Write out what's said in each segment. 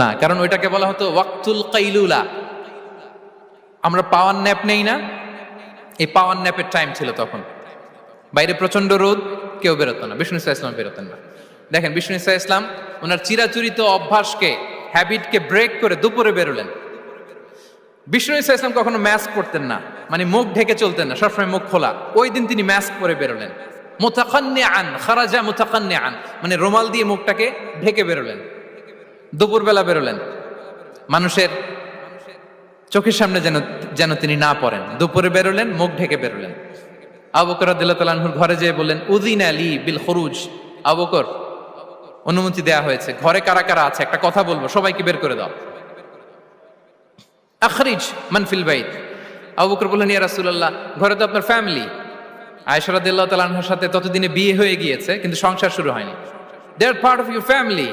না, কারণ ওইটাকে বলা হতো ওয়াক্তুল কাইলুলা। আমরা পাওয়ার ন্যাপ নেই না, এই পাওয়ার ন্যাপের টাইম ছিল তখন। বাইরে প্রচণ্ড রোদ, কেউ বেরোতো না, বিষ্ণু ইসা ইসলাম বেরোতেন না। দেখেন, বিষ্ণু ইসা ইসলাম ওনার চিরাচরিত অভ্যাসকে হ্যাবিটকে ব্রেক করে দুপুরে বেরোলেন। বিষ্ণু ইসা ইসলাম কখনো ম্যাস্ক পরতেন না মানে মুখ ঢেকে চলতেন না, সবসময় মুখ খোলা। ওই দিন তিনি ম্যাস্ক পরে বেরোলেন। মোতাকান্নে আন খারাজা মোতাকান্নে আন মানে রোমাল দিয়ে মুখটাকে ঢেকে বেরোলেন। দুপুরবেলা বেরোলেন। মানুষের চোখের সামনে যেন যেন তিনি না পড়েন। দুপুরে বেরোলেন, মুখ ঢেকে বেরোলেন। আবকর আদিল্লাহুর ঘরে যেয়ে বললেন উদিন আলী বিল খরুজ। আবকর অনুমতি দেয়া হয়েছে। ঘরে কারা কারা আছে? একটা কথা বলব, সবাইকে বের করে দাও। আখরিজ মানফিল বাইত। আবু বকর বললেন, ইয়া রাসূলুল্লাহ, ঘরে তো আপনার ফ্যামিলি। তাআলা সাথে ততদিনে বিয়ে হয়ে গিয়েছে, কিন্তু সংসার শুরু হয়নি। They are part of your family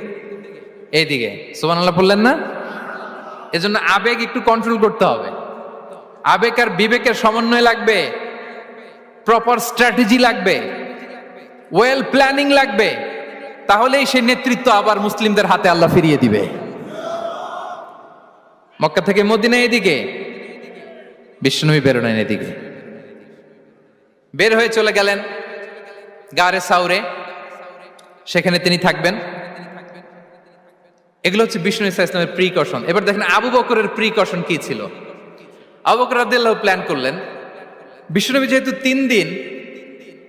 এইদিকে সোমান আল্লাহ বললেন না? এজন্য আবেগ একটু কন্ট্রোল করতে হবে। আবেগ আর বিবেকের সমন্বয় লাগবে। প্রপার স্ট্র্যাটেজি লাগবে। ওয়েল প্ল্যানিং লাগবে। তাহলেই সেই নেতৃত্ব আবার মুসলিমদের হাতে আল্লাহ ফিরিয়ে দিবে। মক্কা থেকে মদিনা এদিকে বিষ্ণুই বেরোলেন এদিকে। বের হয়ে চলে গেলেন গারে সাউরে। সেখানে তিনি থাকবেন। এগুলো হচ্ছে বিষ্ণু ইসা ইসলামের প্রিকশন এবার দেখেন আবু বকরের প্রিকশন কি ছিল? আবু বকর রাদিয়াল্লাহু প্ল্যান করলেন বিষ্ণুনবী যেহেতু তিন দিন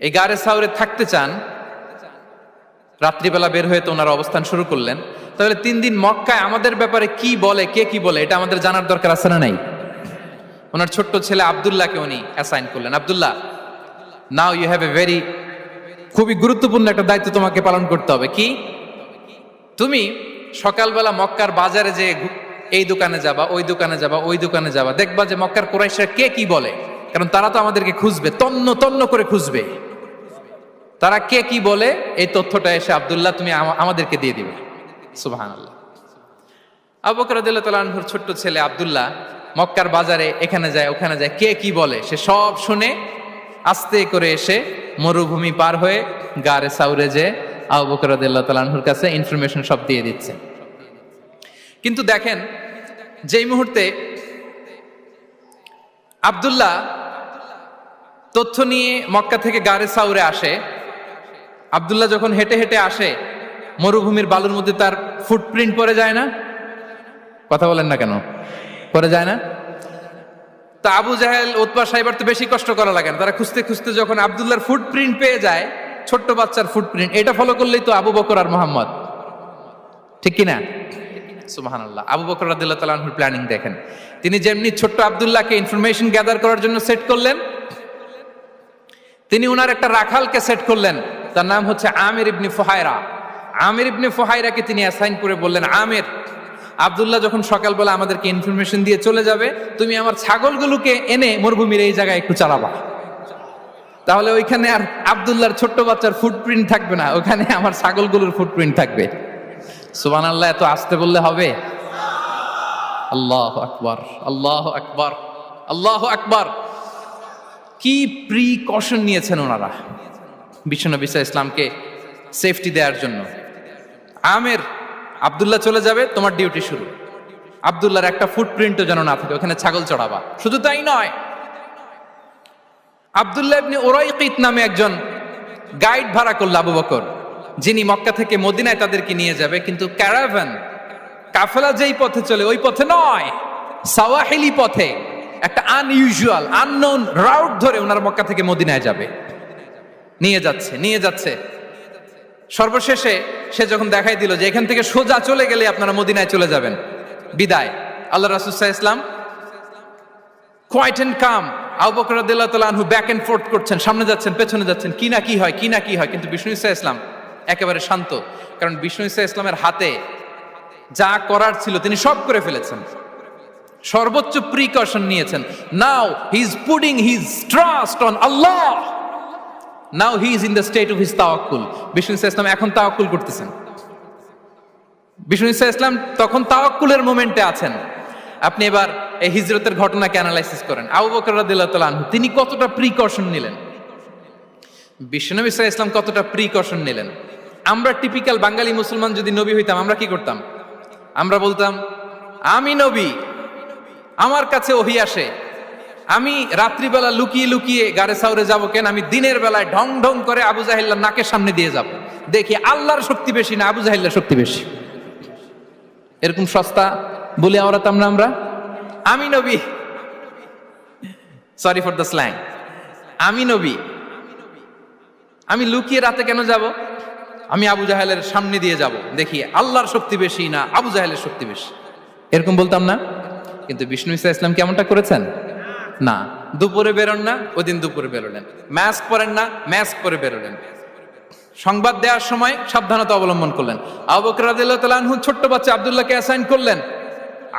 এই গারে সাউরে থাকতে চান, রাত্রিবেলা বের হয়ে তো ওনার অবস্থান শুরু করলেন, তাহলে তিন দিন মক্কায় আমাদের ব্যাপারে কি বলে, কে কি বলে, এটা আমাদের জানার দরকার আছে না নাই? ওনার ছোট্ট ছেলে আবদুল্লাহকে উনি অ্যাসাইন করলেন। Abdullah now you have a very খুবই গুরুত্বপূর্ণ একটা দায়িত্ব তোমাকে পালন করতে হবে। কি? তুমি সকালবেলা মক্কার বাজারে যে এই দোকানে যাবা, ওই দোকানে যাবা, ওই দোকানে যাবা, দেখবা যে মক্কার কোরাইশরা কে কি বলে? কারণ তারা তো আমাদেরকে খুঁজবে, তন্ন তন্ন করে খুঁজবে। তারা কে কি বলে? এই তথ্যটা এসে আবদুল্লাহ তুমি আমাদেরকে দিয়ে দিবে। সুবাহান আল্লাহ আবকরাদুল্লাহ ছোট্ট ছেলে আবদুল্লাহ মক্কার বাজারে এখানে যায়, ওখানে যায়, কে কি বলে? সে সব শুনে আস্তে করে এসে মরুভূমি পার হয়ে গারে সাউরে যে আবু বকরাদুল্লাহ তালাহুর কাছে ইনফরমেশন সব দিয়ে দিচ্ছে। কিন্তু দেখেন, যেই মুহূর্তে আবদুল্লাহ তথ্য নিয়ে মক্কা থেকে গারে সাউরে আসে, আবদুল্লাহ যখন হেঁটে হেঁটে আসে, মরুভূমির বালুর মধ্যে তার ফুটপ্রিন্ট পড়ে যায় না? কথা বলেন না কেন? পরে যায় না? তা আবু জাহেল উৎপা সাহেবার তো বেশি কষ্ট করা লাগে না। তারা খুঁজতে খুঁজতে যখন আবদুল্লাহর ফুটপ্রিন্ট পেয়ে যায় ছোট্ট বাচ্চার ফুটপ্রিন্ট এটা ফলো করলেই তো আবু বকর আর মোহাম্মদ। ঠিক কিনা? সুবহানাল্লাহ। আবু বকর রাদিল্লাহ তালাহুর প্ল্যানিং দেখেন। তিনি যেমনি ছোট্ট আবদুল্লাহকে ইনফরমেশন গ্যাদার করার জন্য সেট করলেন, তিনি উনার একটা রাখালকে সেট করলেন। তার নাম হচ্ছে আমির ইবনি ফোহায়রা আমির ইবনি ফোহায়রাকে তিনি অ্যাসাইন করে বললেন, আমির, আবদুল্লাহ যখন সকালবেলা আমাদেরকে ইনফরমেশন দিয়ে চলে যাবে, তুমি আমার ছাগলগুলোকে এনে মরুভূমির এই জায়গায় একটু চালাবা। তাহলে ওইখানে আর আবদুল্লাহর ছোট্ট বাচ্চার ফুটপ্রিন্ট থাকবে না, ওখানে আমার ছাগলগুলোর ফুটপ্রিন্ট থাকবে। সুবান আল্লাহ এত আসতে বললে হবে? আল্লাহ আকবার আল্লাহ আকবার আল্লাহ আকবার। কি প্রিকশন নিয়েছেন ওনারা বিশ্বনবী ইসা ইসলামকে সেফটি দেওয়ার জন্য? আমের, আবদুল্লাহ চলে যাবে, তোমার ডিউটি শুরু। আবদুল্লাহর একটা ফুটপ্রিন্টও যেন না থাকে, ওখানে ছাগল চড়াবা। শুধু তাই নয় আবদুল্লাহ ইবনে ওরাইকিত নামে একজন গাইড ভাড়া করল আবু বকর। যিনি মক্কা থেকে মদিনায় তাদেরকে নিয়ে যাবে, কিন্তু ক্যারাভ্যান কাফেলা যেই পথে চলে, ওই পথে নয়, সাওয়াহিলি পথে, একটা আনইউজুয়াল আননোন রাউট ধরে ওনার মক্কা থেকে মদিনায় যাবে। নিয়ে যাচ্ছে নিয়ে যাচ্ছে। সর্বশেষে সে যখন দেখাই দিল যে এখান থেকে সোজা চলে গেলে আপনারা মদিনায় চলে যাবেন, বিদায়। আল্লাহ রাসুসাহ ইসলাম quiet and calm Abu Bakr রাদিয়াল্লাহু আনহু ব্যাক এন্ড ফোর্থ করছেন, সামনে যাচ্ছেন, পেছনে যাচ্ছেন, কি না কি হয়, কি না কি হয়, কিন্তু বিষ্ণু ইসা ইসলাম একেবারে শান্ত। কারণ বিষ্ণু ইসা ইসলামের হাতে যা করার ছিল তিনি সব করে ফেলেছেন। সর্বোচ্চ প্রিকশন নিয়েছেন। Now he is putting his trust on Allah now he is in the state of his তাওয়াক্কুল বিষ্ণু ইসা ইসলাম এখন তাওয়াক্কুল করতেছেন। বিষ্ণু ইসা ইসলাম তখন তাওয়াক্কুলের মোমেন্টে আছেন। আপনি এবার এই হিজরতের ঘটনাকে অ্যানালাইসিস করেন? আবু বকর রাদিয়াল্লাহু আনহু, তিনি কতটা প্রিকশন নিলেন? বিশ্বনবী ইসা ইসলাম কতটা প্রিকশন নিলেন? আমরা টিপিক্যাল বাঙালি মুসলমান যদি নবী হইতাম, আমরা কি করতাম? আমরা বলতাম, আমি নবী, আমার কাছে ওহি আসে। আমি রাত্রিবেলা লুকিয়ে লুকিয়ে গাড়ে সাউরে যাব কেন? আমি দিনের বেলায় ঢং ঢং করে আবু জাহিল্লার নাকের সামনে দিয়ে যাব। দেখি আল্লাহর শক্তি বেশি না আবু জাহিল্লার শক্তি বেশি? এরকম সস্তা বলে আওড়াতাম না আমরা? আমি নবী। সরি ফর দ্য স্ল্যাং আমি নবী। আমি লুকিয়ে রাতে কেন যাব? আমি আবু জাহেলের সামনে দিয়ে যাব। দেখি, আল্লাহর শক্তি বেশি না আবু জাহেলের শক্তি বেশি? এরকম বলতাম না। কিন্তু বিষ্ণু ইসা ইসলাম কেমনটা করেছেন? না। দুপুরে বেরোন না ওই দিন দুপুরে বেরোলেন। ম্যাস্ক পরেন না ম্যাস্ক পরে বেরোলেন। সংবাদ দেওয়ার সময় সাবধানতা অবলম্বন করলেন। আবু বকর ছোট্ট বাচ্চা আব্দুল্লাহকে অ্যাসাইন করলেন।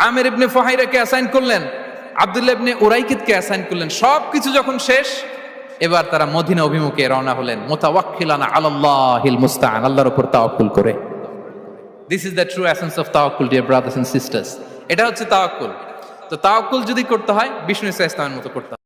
আমির ইবনে ফাহাইরাকে অ্যাসাইন করলেন, আবদুল্লাহ ইবনে উরাইকিদকে অ্যাসাইন করলেন সব কিছু যখন শেষ, এবার তারা মদিনা অভিমুখে রওনা হলেন, মুতাওয়াক্কিলানা আলাল্লাহিল মুস্তাআন, আল্লাহর উপর তাওয়াক্কুল করে। This is the true essence of তাওয়াক্কুল ডিয়ার ব্রাদার্স এন্ড সিস্টার্স এটা হচ্ছে তাওয়াক্কুল। তো তাওয়াক্কুল যদি করতে হয়, বিষ্ণু ইসা ইসলামের মতো করতে হবে।